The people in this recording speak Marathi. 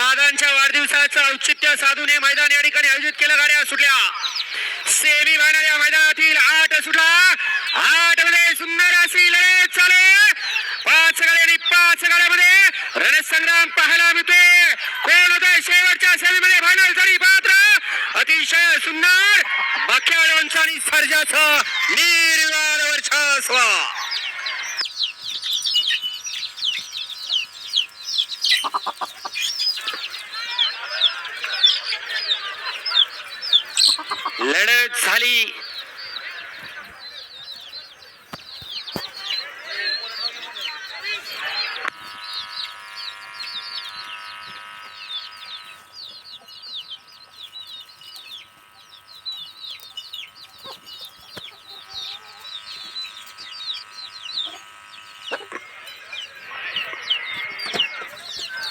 दादांच्या वाढदिवसाचं औचित्य साधून हे मैदान या ठिकाणी आयोजित केलं. गाड्या सुटल्या. सेमी फायनल या मैदानातील आठ सुटला. आठमध्ये सुंदर अशी लढत चाले पाच गाड्या आणि पाच गाड्यामध्ये रणसंग्राम पाहायला मिळतोय. कोण होतोय? शेवटच्या सेमीमध्ये फायनल झाली. पात्र अतिशय सुंदर बख्याळांचा आणि सर्जाचं निर्वाद वर्चस्व. लढत झाली.